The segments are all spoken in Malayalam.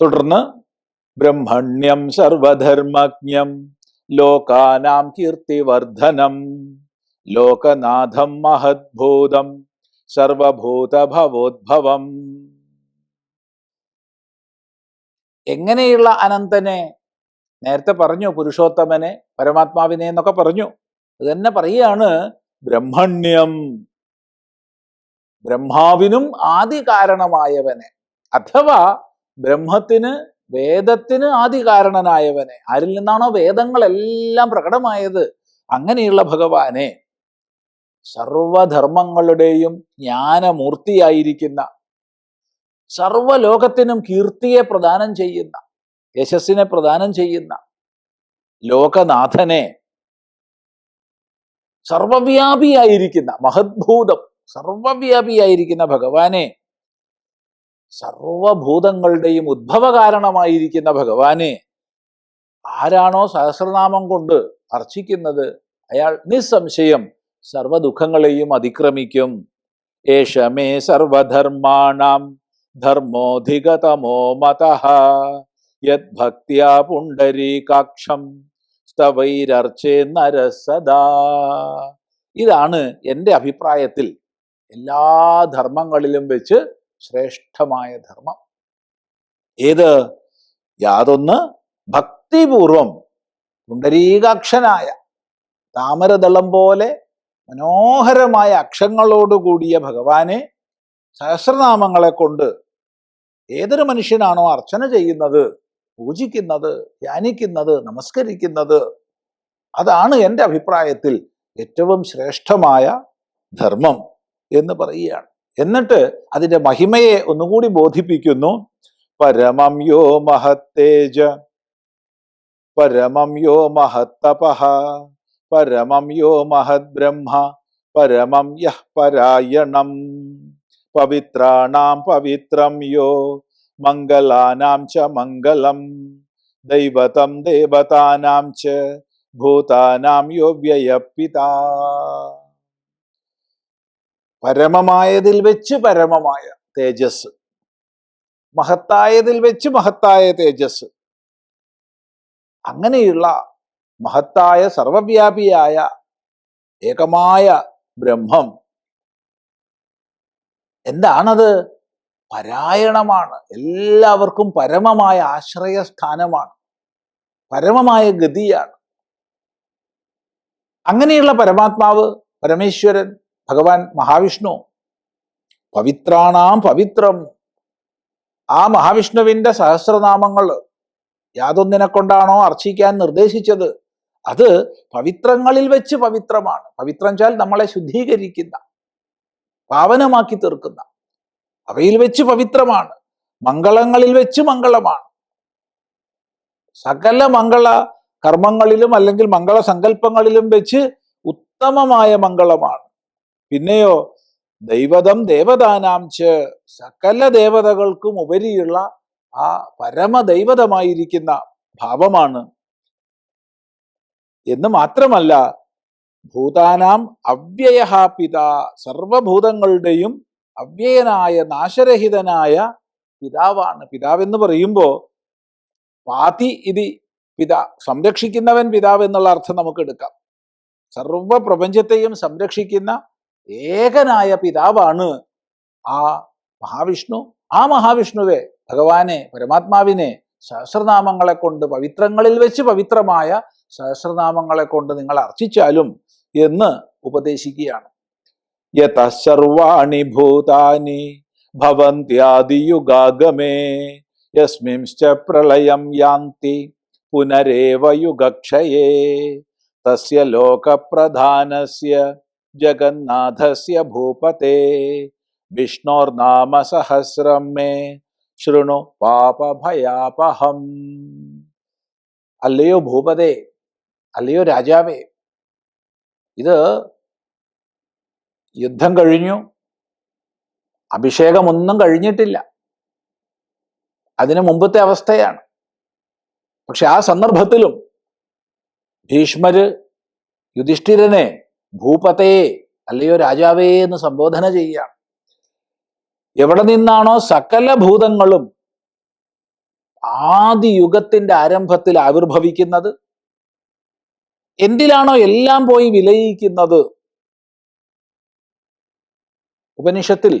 തുടർന്ന് ബ്രഹ്മണ്യം സർവധർമ്മജ്ഞം ലോകാനാം കീർത്തിവർദ്ധനം ലോകനാഥം മഹദ്ഭൂതം സർവഭൂതഭവോദ്ഭവം. എങ്ങനെയുള്ള അനന്തനെ? നേരത്തെ പറഞ്ഞു പുരുഷോത്തമനെ പരമാത്മാവിനെ എന്നൊക്കെ പറഞ്ഞു. അത് തന്നെ പറയുകയാണ് ബ്രഹ്മണ്യം. ബ്രഹ്മാവിനും ആദി കാരണമായവനെ അഥവാ ബ്രഹ്മത്തിന് വേദത്തിന് ആദികാരണനായവനെ. ആരിൽ നിന്നാണോ വേദങ്ങളെല്ലാം പ്രകടമായത്? അങ്ങനെയുള്ള ഭഗവാനെ. സർവധർമ്മങ്ങളുടെയും ജ്ഞാനമൂർത്തിയായിരിക്കുന്ന സർവലോകത്തിനും കീർത്തിയെ പ്രദാനം ചെയ്യുന്ന യശസ്സിനെ പ്രദാനം ചെയ്യുന്ന ലോകനാഥനെ സർവവ്യാപിയായിരിക്കുന്ന മഹദ്ഭൂതം സർവവ്യാപിയായിരിക്കുന്ന ഭഗവാനെ സർവഭൂതങ്ങളുടെയും ഉദ്ഭവ കാരണമായിരിക്കുന്ന ഭഗവാനെ ആരാണോ സഹസ്രനാമം കൊണ്ട് അർച്ചിക്കുന്നത് അയാൾ നിസ്സംശയം സർവദുഃഖങ്ങളെയും അതിക്രമിക്കും. ഏഷമേ സർവധർമാണാം ധർമ്മോധികതമോ മത. യദ്ഭക്തിയാ പുണ്ടരീകാക്ഷം സ്തവൈരർച്ചേ നരസദാ. ഇതാണ് എന്റെ അഭിപ്രായത്തിൽ എല്ലാ ധർമ്മങ്ങളിലും വെച്ച് ശ്രേഷ്ഠമായ ധർമ്മം. ഏത്? യാതൊന്ന് ഭക്തിപൂർവം പുണ്ടരീകാക്ഷനായ താമരദളം പോലെ മനോഹരമായ അക്ഷങ്ങളോടുകൂടിയ ഭഗവാനെ സഹസ്രനാമങ്ങളെ കൊണ്ട് ഏതൊരു മനുഷ്യനാണോ അർച്ചന ചെയ്യുന്നത് പൂജിക്കുന്നത് ധ്യാനിക്കുന്നത് നമസ്കരിക്കുന്നത് അതാണ് എന്റെ അഭിപ്രായത്തിൽ ഏറ്റവും ശ്രേഷ്ഠമായ ധർമ്മം എന്ന് പറയുകയാണ്. എന്നിട്ട് അതിന്റെ മഹിമയെ ഒന്നുകൂടി ബോധിപ്പിക്കുന്നു. പരമം യോ മഹത്തേജ പരമം യോ മഹത്തപഹ പരമം യോ മഹത് ബ്രഹ്മ പരമം യഹ് പരായണം. പവിത്രാണാം പവിത്രം യോ മംഗളാനാം ച മംഗളം ദൈവതം ദേവതാനാം ച ഭൂതാനാം യോ വ്യയപിതാ. പരമമായതിൽ വെച്ച് പരമമായ തേജസ്. മഹത്തായതിൽ വെച്ച് മഹത്തായ തേജസ്. അങ്ങനെയുള്ള മഹത്തായ സർവവ്യാപിയായ ഏകമായ ബ്രഹ്മം എന്താണത്? പരായണമാണ്. എല്ലാവർക്കും പരമമായ ആശ്രയസ്ഥാനമാണ്. പരമമായ ഗതിയാണ്. അങ്ങനെയുള്ള പരമാത്മാവ് പരമേശ്വരൻ ഭഗവാൻ മഹാവിഷ്ണു. പവിത്രാണാം പവിത്രം. ആ മഹാവിഷ്ണുവിന്റെ സഹസ്രനാമങ്ങൾ യാതൊന്നിനെ കൊണ്ടാണോ അർച്ചിക്കാൻ നിർദ്ദേശിച്ചത്? അത് പവിത്രങ്ങളിൽ വെച്ച് പവിത്രമാണ്. പവിത്രം ചാൽ നമ്മളെ ശുദ്ധീകരിക്കുന്ന പാവനമാക്കി തീർക്കുന്ന. അവയിൽ വെച്ച് പവിത്രമാണ്. മംഗളങ്ങളിൽ വെച്ച് മംഗളമാണ്. സകല മംഗള കർമ്മങ്ങളിലും അല്ലെങ്കിൽ മംഗള സങ്കല്പങ്ങളിലും വെച്ച് ഉത്തമമായ മംഗളമാണ്. പിന്നെയോ ദൈവതം ദേവതാനാം ച സകല ദേവതകൾക്കും ഉപരിയുള്ള ആ പരമദൈവതമായിരിക്കുന്ന ഭാവമാണ്. എന്ന് മാത്രമല്ല ഭൂതാനാം അവ്യയ പിത സർവഭൂതങ്ങളുടെയും അവ്യയനായ നാശരഹിതനായ പിതാവാണ്. പിതാവെന്ന് പറയുമ്പോൾ പാതി ഇതി പിതാ സംരക്ഷിക്കുന്നവൻ പിതാവ് എന്നുള്ള അർത്ഥം നമുക്ക് എടുക്കാം. സർവ പ്രപഞ്ചത്തെയും സംരക്ഷിക്കുന്ന ഏകനായ പിതാവാണ് ആ മഹാവിഷ്ണു. ആ മഹാവിഷ്ണുവെ ഭഗവാനെ പരമാത്മാവിനെ സഹസ്രനാമങ്ങളെ കൊണ്ട് പവിത്രങ്ങളിൽ വെച്ച് പവിത്രമായ സഹസ്രനാമങ്ങളെ കൊണ്ട് നിങ്ങൾ അർച്ചിച്ചാലും എന്ന് ഉപദേശിക്കുകയാണ്. യത സർവാണി ഭൂതാനി ഭവന്ത്യാദിയുഗാഗമേ യസ്മിംശ്ച പ്രളയം യാന്തി പുനരേവ യുഗക്ഷയേ തസ്യ ലോകപ്രധാനസ്യ ജഗന്നാഥസ്യ भूपते। വിഷ്ണോർനാമ സഹസ്രം മേ ശൃണു പാപഭയാപഹം അല്ലയോ ഭൂപതേ അല്ലയോ രാജാവേ ഇത് യുദ്ധം കഴിഞ്ഞു അഭിഷേകമൊന്നും കഴിഞ്ഞിട്ടില്ല. അതിനു മുമ്പത്തെ അവസ്ഥയാണ്. പക്ഷെ ആ സന്ദർഭത്തിലും ഭീഷ്മര് യുധിഷ്ഠിരനെ ഭൂപതേ അല്ലയോ രാജാവേ എന്ന് സംബോധന ചെയ്യുകയാണ് എവിടെ നിന്നാണോ സകല ഭൂതങ്ങളും ആദിയുഗത്തിന്റെ ആരംഭത്തിൽ ആവിർഭവിക്കുന്നത്? എന്തിലാണോ എല്ലാം പോയി വിലയിക്കുന്നത്? ഉപനിഷത്തിൽ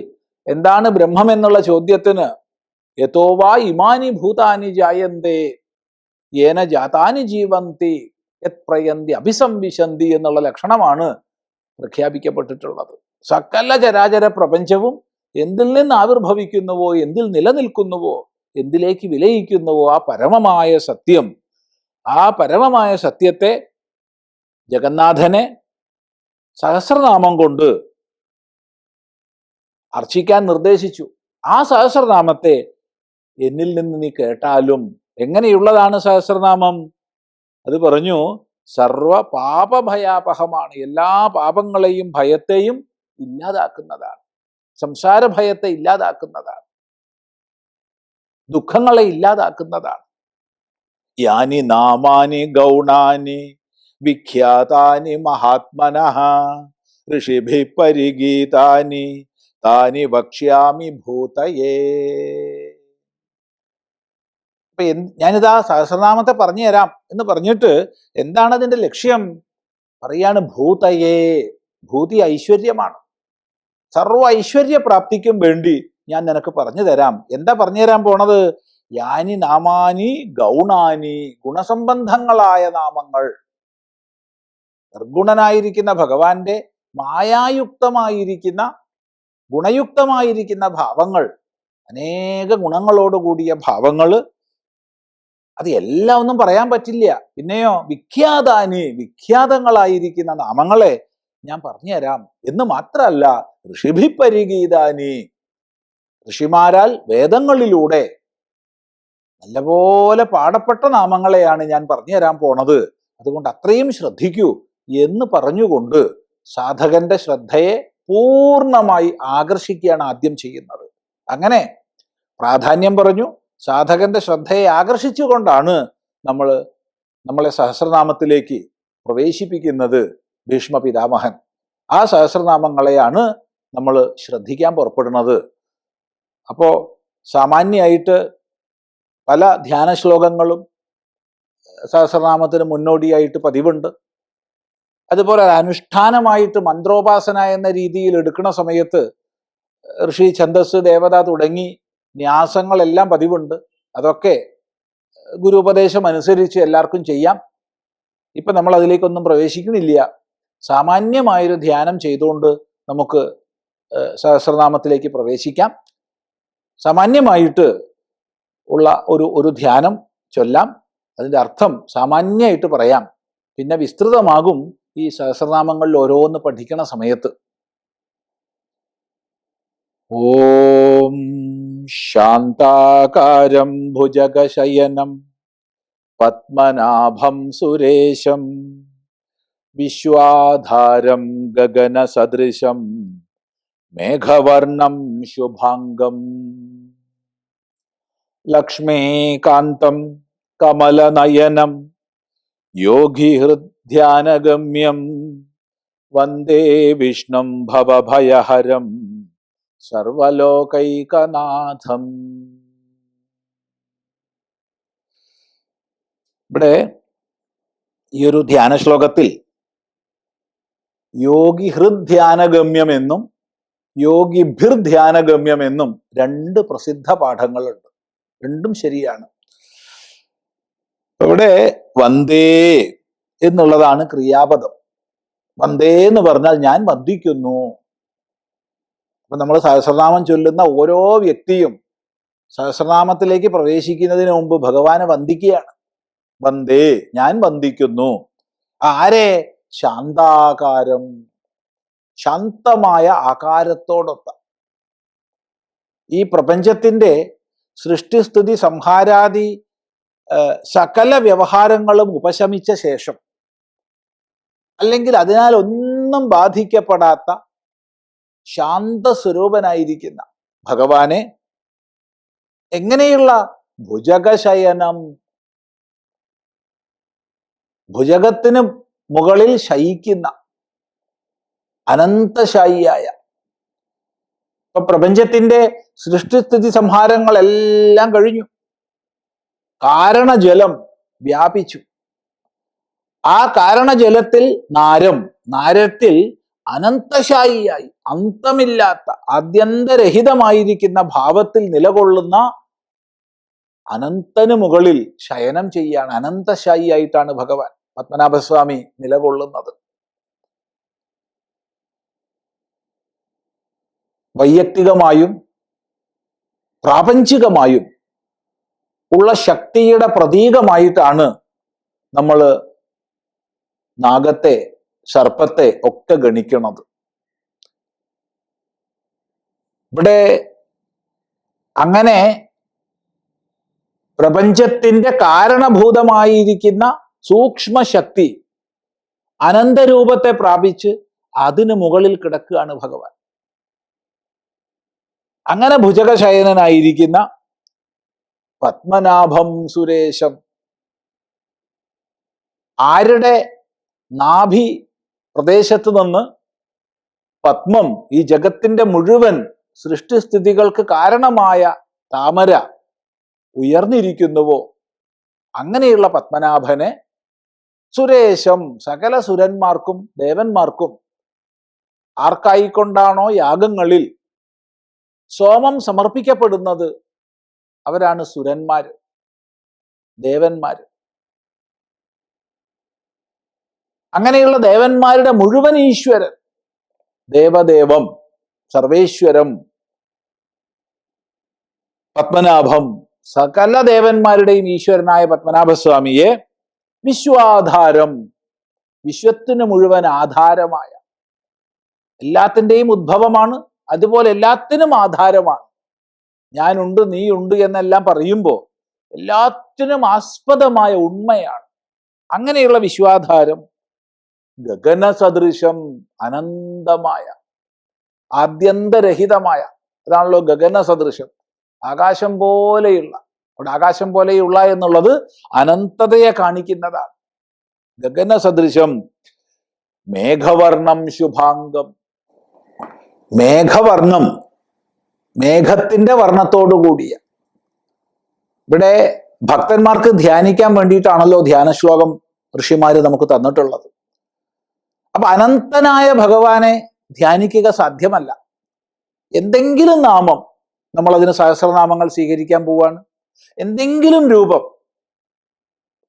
എന്താണ് ബ്രഹ്മം എന്നുള്ള ചോദ്യത്തിന് യഥോവാ ഇമാനി ഭൂതാനി ജായന്തേ ഏന ജാതാനി ജീവന്തി യത് പ്രയന്തി അഭിസംവിശന്തി എന്നുള്ള ലക്ഷണമാണ് പ്രഖ്യാപിക്കപ്പെട്ടിട്ടുള്ളത്. സകല ചരാചര പ്രപഞ്ചവും എന്തിൽ നിന്ന് ആവിർഭവിക്കുന്നുവോ എന്തിൽ നിലനിൽക്കുന്നുവോ എന്തിലേക്ക് വിലയിക്കുന്നുവോ ആ പരമമായ സത്യം ആ പരമമായ സത്യത്തെ ജഗന്നാഥനെ സഹസ്രനാമം കൊണ്ട് അർച്ചിക്കാൻ നിർദ്ദേശിച്ചു. ആ സഹസ്രനാമത്തെ എന്നിൽ നിന്ന് നീ കേട്ടാലും എങ്ങനെയുള്ളതാണ് സഹസ്രനാമം? അത് പറഞ്ഞു സർവ പാപഭയാപഹമാണ് എല്ലാ പാപങ്ങളെയും ഭയത്തെയും ഇല്ലാതാക്കുന്നതാണ്. സംസാര ഭയത്തെ ഇല്ലാതാക്കുന്നതാണ്. ദുഃഖങ്ങളെ ഇല്ലാതാക്കുന്നതാണ്. യാനി നാമാനി ഗൗണാനി വിഖ്യാതാനി മഹാത്മന. ഋഷിഭി പരിഗീതാനി താനി വക്ഷ്യാമി ഭൂതയേ. എന്ത് ഞാനിതാ സഹസ്രനാമത്തെ പറഞ്ഞു തരാം എന്ന് പറഞ്ഞിട്ട് എന്താണ് അതിന്റെ ലക്ഷ്യം? പറയാണ് ഭൂതയേ ഭൂതി ഐശ്വര്യമാണ്. സർവ ഐശ്വര്യ പ്രാപ്തിക്കും വേണ്ടി ഞാൻ നിനക്ക് പറഞ്ഞു തരാം. എന്താ പറഞ്ഞു തരാൻ പോണത്? യാനി നാമാനി ഗൗണാനി ഗുണസംബന്ധങ്ങളായ നാമങ്ങൾ. നിർഗുണനായിരിക്കുന്ന ഭഗവാന്റെ മായായുക്തമായിരിക്കുന്ന ഗുണയുക്തമായിരിക്കുന്ന ഭാവങ്ങൾ അനേക ഗുണങ്ങളോടുകൂടിയ ഭാവങ്ങൾ അത് എല്ലാം ഒന്നും പറയാൻ പറ്റില്ല. പിന്നെയോ വിഖ്യാതാനി വിഖ്യാതങ്ങളായിരിക്കുന്ന നാമങ്ങളെ ഞാൻ പറഞ്ഞുതരാം. എന്ന് മാത്രമല്ല ഋഷിഭിപരിഗീതാനി. ഋഷിമാരാൽ വേദങ്ങളിലൂടെ നല്ലപോലെ പാടപ്പെട്ട നാമങ്ങളെയാണ് ഞാൻ പറഞ്ഞുതരാൻ പോണത്. അതുകൊണ്ട് അത്രയും ശ്രദ്ധിക്കൂ എന്ന് പറഞ്ഞുകൊണ്ട് സാധകന്റെ ശ്രദ്ധയെ പൂർണമായി ആകർഷിക്കുകയാണ് ആദ്യം ചെയ്യുന്നത്. അങ്ങനെ പ്രാധാന്യം പറഞ്ഞു സാധകന്റെ ശ്രദ്ധയെ ആകർഷിച്ചുകൊണ്ടാണ് നമ്മൾ നമ്മളെ സഹസ്രനാമത്തിലേക്ക് പ്രവേശിപ്പിക്കുന്നത് ഭീഷ്മ പിതാമഹൻ ആ സഹസ്രനാമങ്ങളെയാണ് നമ്മൾ ശ്രദ്ധിക്കാൻ പുറപ്പെടുന്നത്. അപ്പോൾ സാമാന്യമായിട്ട് പല ധ്യാന ശ്ലോകങ്ങളും സഹസ്രനാമത്തിന് മുന്നോടിയായിട്ട് പതിവുണ്ട്. അതുപോലെ അനുഷ്ഠാനമായിട്ട് മന്ത്രോപാസന എന്ന രീതിയിൽ എടുക്കുന്ന സമയത്ത് ഋഷി ഛന്ദസ് ദേവത തുടങ്ങി ന്യാസങ്ങളെല്ലാം പതിവുണ്ട്. അതൊക്കെ ഗുരുപദേശം അനുസരിച്ച് എല്ലാവർക്കും ചെയ്യാം. ഇപ്പം നമ്മൾ അതിലേക്കൊന്നും പ്രവേശിക്കുന്നില്ല. സാമാന്യമായൊരു ധ്യാനം ചെയ്തുകൊണ്ട് നമുക്ക് സഹസ്രനാമത്തിലേക്ക് പ്രവേശിക്കാം. സാമാന്യമായിട്ട് ഉള്ള ഒരു ഒരു ധ്യാനം ചൊല്ലാം. അതിന്റെ അർത്ഥം സാമാന്യമായിട്ട് പറയാം. പിന്നെ വിസ്തൃതമാകും ഈ സഹസ്രനാമങ്ങളിൽ ഓരോന്ന് പഠിക്കണ സമയത്ത്. ഓം ശാന്താകാരം ഭുജഗശയനം പത്മനാഭം സുരേശം വിശ്വാധാരം ഗഗനസദൃശം മേഘവർണം ശുഭാംഗം ലക്ഷ്മീകാന്തം കമലനയനം യോഗിഹൃദ്ധ്യാനഗമ്യം വന്ദേ വിഷ്ണം ഭവഭയഹരം സർവലോകൈകനാഥം. ഇവിടെ ഈ ഒരു ധ്യാന ശ്ലോകത്തിൽ യോഗി ഹൃദ്ധ്യാനഗമ്യം എന്നും യോഗിഭിർധ്യാനഗമ്യം എന്നും രണ്ട് പ്രസിദ്ധ പാഠങ്ങളുണ്ട്. രണ്ടും ശരിയാണ്. ഇവിടെ വന്ദേ എന്നുള്ളതാണ് ക്രിയാപദം. വന്ദേ എന്ന് പറഞ്ഞാൽ ഞാൻ വന്ദിക്കുന്നു. അപ്പൊ നമ്മൾ സഹസ്രനാമം ചൊല്ലുന്ന ഓരോ വ്യക്തിയും സഹസ്രനാമത്തിലേക്ക് പ്രവേശിക്കുന്നതിന് മുമ്പ് ഭഗവാനെ വന്ദിക്കുകയാണ്. വന്ദേ ഞാൻ വന്ദിക്കുന്നു. ആരെ? ശാന്താകാരം. ശാന്തമായ ആകാരത്തോടൊത്ത. ഈ പ്രപഞ്ചത്തിന്റെ സൃഷ്ടിസ്ഥിതി സംഹാരാദി സകല വ്യവഹാരങ്ങളും ഉപശമിച്ച ശേഷം അല്ലെങ്കിൽ അതിനാൽ ഒന്നും ബാധിക്കപ്പെടാത്ത ശാന്തസ്വരൂപനായിരിക്കുന്ന ഭഗവാനെ എങ്ങനെയുള്ള ഭുജകശയനം? ഭുജകത്തിന് മുകളിൽ ശയിക്കുന്ന അനന്തശായിയായ ഇപ്പൊ പ്രപഞ്ചത്തിന്റെ സൃഷ്ടിസ്ഥിതി സംഹാരങ്ങളെല്ലാം കഴിഞ്ഞു. കാരണജലം വ്യാപിച്ചു. ആ കാരണജലത്തിൽ നാരം നാരത്തിൽ അനന്തശായിയായി അന്തമില്ലാത്ത ആദ്യന്തരഹിതമായിരിക്കുന്ന ഭാവത്തിൽ നിലകൊള്ളുന്ന അനന്തന് മുകളിൽ ശയനം ചെയ്യാണ് അനന്തശായിയായിട്ടാണ് ഭഗവാൻ പത്മനാഭസ്വാമി നിലകൊള്ളുന്നത്. വൈയക്തികമായും പ്രാപഞ്ചികമായും ഉള്ള ശക്തിയുടെ പ്രതീകമായിട്ടാണ് നമ്മൾ നാഗത്തെ സർപ്പത്തെ ഒക്കെ ഗണിക്കണത്. ഇവിടെ അങ്ങനെ പ്രപഞ്ചത്തിന്റെ കാരണഭൂതമായിരിക്കുന്ന സൂക്ഷ്മ ശക്തി അനന്തരൂപത്തെ പ്രാപിച്ച് അതിനു മുകളിൽ കിടക്കുകയാണ് ഭഗവാൻ. അങ്ങനെ ഭുജകശയനായിരിക്കുന്ന പത്മനാഭം സുരേശം ആരുടെ നാഭി പ്രദേശത്ത് നിന്ന് പത്മം ഈ ജഗത്തിന്റെ മുഴുവൻ സൃഷ്ടിസ്ഥിതികൾക്ക് കാരണമായ താമര ഉയർന്നിരിക്കുന്നുവോ? അങ്ങനെയുള്ള പത്മനാഭനെ സുരേശം സകല സുരന്മാർക്കും ദേവന്മാർക്കും ആർക്കായിക്കൊണ്ടാണോ യാഗങ്ങളിൽ സോമം സമർപ്പിക്കപ്പെടുന്നത്? അവരാണ് സുരന്മാര് ദേവന്മാര്. അങ്ങനെയുള്ള ദേവന്മാരുടെ മുഴുവൻ ഈശ്വരൻ ദേവദേവം സർവേശ്വരം പത്മനാഭം സകല ദേവന്മാരുടെയും ഈശ്വരനായ പത്മനാഭസ്വാമിയെ വിശ്വാധാരം വിശ്വത്തിന് മുഴുവൻ ആധാരമായ എല്ലാത്തിന്റെയും ഉദ്ഭവമാണ് അതുപോലെ എല്ലാത്തിനും ആധാരമാണ്. ഞാനുണ്ട് നീയുണ്ട് എന്നെല്ലാം പറയുമ്പോൾ എല്ലാത്തിനും ആസ്പദമായ ഉണ്മയാണ്. അങ്ങനെയുള്ള വിശ്വാധാരം ഗഗന സദൃശം അനന്തമായ ആദ്യന്തരഹിതമായ. അതാണല്ലോ ഗഗന സദൃശം ആകാശം പോലെയുള്ള അവിടെ ആകാശം പോലെയുള്ള എന്നുള്ളത് അനന്തതയെ കാണിക്കുന്നതാണ്. ഗഗന സദൃശം മേഘവർണം ശുഭാംഗം. മേഘവർണം മേഘത്തിന്റെ വർണത്തോടു കൂടിയ. ഇവിടെ ഭക്തന്മാർക്ക് ധ്യാനിക്കാൻ വേണ്ടിയിട്ടാണല്ലോ ധ്യാനശ്ലോകം ഋഷിമാര് നമുക്ക് തന്നിട്ടുള്ളത്. അപ്പൊ അനന്തനായ ഭഗവാനെ ധ്യാനിക്കുക സാധ്യമല്ല. എന്തെങ്കിലും നാമം നമ്മൾ അതിന് സഹസ്രനാമങ്ങൾ സ്വീകരിക്കാൻ പോവാണ്. എന്തെങ്കിലും രൂപം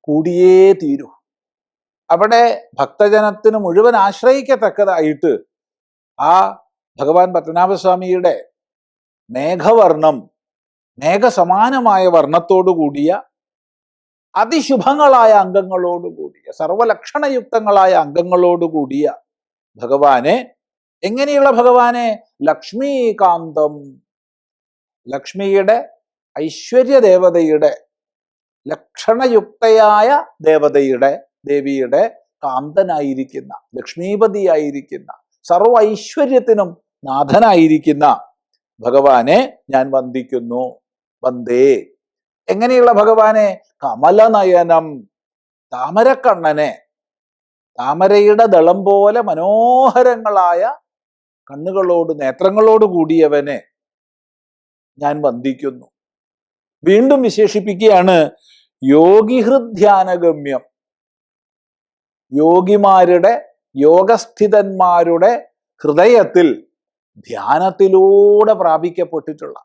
കൂടിയേ തീരൂ. അവിടെ ഭക്തജനത്തിന് മുഴുവൻ ആശ്രയിക്കത്തക്കതായിട്ട് ആ ഭഗവാൻ പത്മനാഭസ്വാമിയുടെ മേഘവർണം മേഘസമാനമായ വർണത്തോടു കൂടിയ അതിശുഭങ്ങളായ അംഗങ്ങളോടുകൂടിയ സർവലക്ഷണയുക്തങ്ങളായ അംഗങ്ങളോടുകൂടിയ ഭഗവാനെ എങ്ങനെയുള്ള ഭഗവാനെ? ലക്ഷ്മീകാന്തം. ലക്ഷ്മിയുടെ ഐശ്വര്യ ദേവതയുടെ ലക്ഷണയുക്തയായ ദേവതയുടെ ദേവിയുടെ കാന്തനായിരിക്കുന്ന ലക്ഷ്മീപതിയായിരിക്കുന്ന സർവ ഐശ്വര്യത്തിനും നാഥനായിരിക്കുന്ന ഭഗവാനെ ഞാൻ വന്ദിക്കുന്നു. വന്ദേ. എങ്ങനെയുള്ള ഭഗവാനെ? കമലനയനം താമരക്കണ്ണനെ. താമരയുടെ ദളം പോലെ മനോഹരങ്ങളായ കണ്ണുകളോട് നേത്രങ്ങളോട് കൂടിയവനെ ഞാൻ വന്ദിക്കുന്നു. വീണ്ടും വിശേഷിപ്പിക്കുകയാണ് യോഗിഹൃദ്ധ്യാനഗമ്യം. യോഗിമാരുടെ യോഗസ്ഥിതന്മാരുടെ ഹൃദയത്തിൽ ധ്യാനത്തിലൂടെ പ്രാപിക്കപ്പെട്ടിട്ടുള്ള.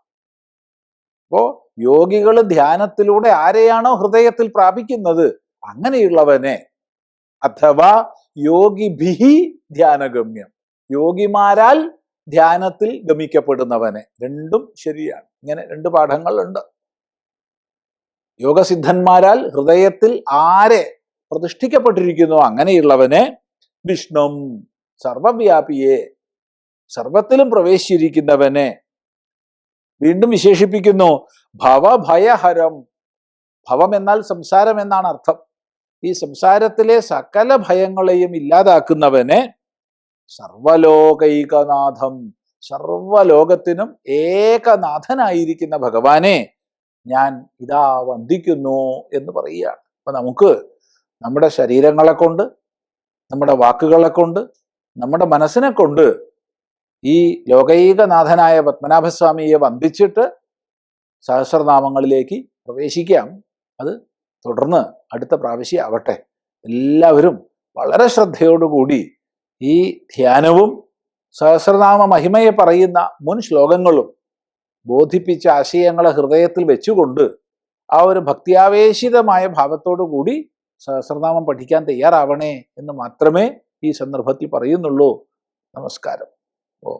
അപ്പോ യോഗികൾ ധ്യാനത്തിലൂടെ ആരെയാണോ ഹൃദയത്തിൽ പ്രാപിക്കുന്നത്? അങ്ങനെയുള്ളവനെ അഥവാ യോഗി യോഗിഭിഹി ധ്യാനഗമ്യം. യോഗിമാരാൽ ധ്യാനത്തിൽ ഗമിക്കപ്പെടുന്നവനെ. രണ്ടും ശരിയാണ്. ഇങ്ങനെ രണ്ട് പാഠങ്ങളുണ്ട്. യോഗസിദ്ധന്മാരാൽ ഹൃദയത്തിൽ ആരെ പ്രതിഷ്ഠിക്കപ്പെട്ടിരിക്കുന്നു? അങ്ങനെയുള്ളവനെ വിഷ്ണു സർവവ്യാപിയെ സർവത്തിലും പ്രവേശിച്ചിരിക്കുന്നവനെ വീണ്ടും വിശേഷിപ്പിക്കുന്നു. ഭവഭയഹരം ഭവം എന്നാൽ സംസാരം എന്നാണ് അർത്ഥം. ഈ സംസാരത്തിലെ സകല ഭയങ്ങളെയും ഇല്ലാതാക്കുന്നവനെ സർവലോകൈകനാഥം സർവലോകത്തിനും ഏകനാഥനായിരിക്കുന്ന ഭഗവാനെ ഞാൻ ഇതാ വന്ദിക്കുന്നു എന്ന് പറയുകയാണ്. അപ്പൊ നമുക്ക് നമ്മുടെ ശരീരങ്ങളെ കൊണ്ട് നമ്മുടെ വാക്കുകളെ കൊണ്ട് നമ്മുടെ മനസ്സിനെ കൊണ്ട് ഈ ലോകൈകനാഥനായ പത്മനാഭസ്വാമിയെ വന്ദിച്ചിട്ട് സഹസ്രനാമങ്ങളിലേക്ക് പ്രവേശിക്കാം. അത് തുടർന്ന് അടുത്ത പ്രാവശ്യം ആവട്ടെ. എല്ലാവരും വളരെ ശ്രദ്ധയോടുകൂടി ഈ ധ്യാനവും സഹസ്രനാമ മഹിമയെ പറയുന്ന മുൻ ശ്ലോകങ്ങളും ബോധിപ്പിച്ച ആശയങ്ങളെ ഹൃദയത്തിൽ വെച്ചുകൊണ്ട് ആ ഒരു ഭക്തിയാവേശിതമായ ഭാവത്തോടു കൂടി സഹസ്രനാമം പഠിക്കാൻ തയ്യാറാവണേ എന്ന് മാത്രമേ ഈ സന്ദർഭത്തിൽ പറയുന്നുള്ളൂ. നമസ്കാരം. ഓ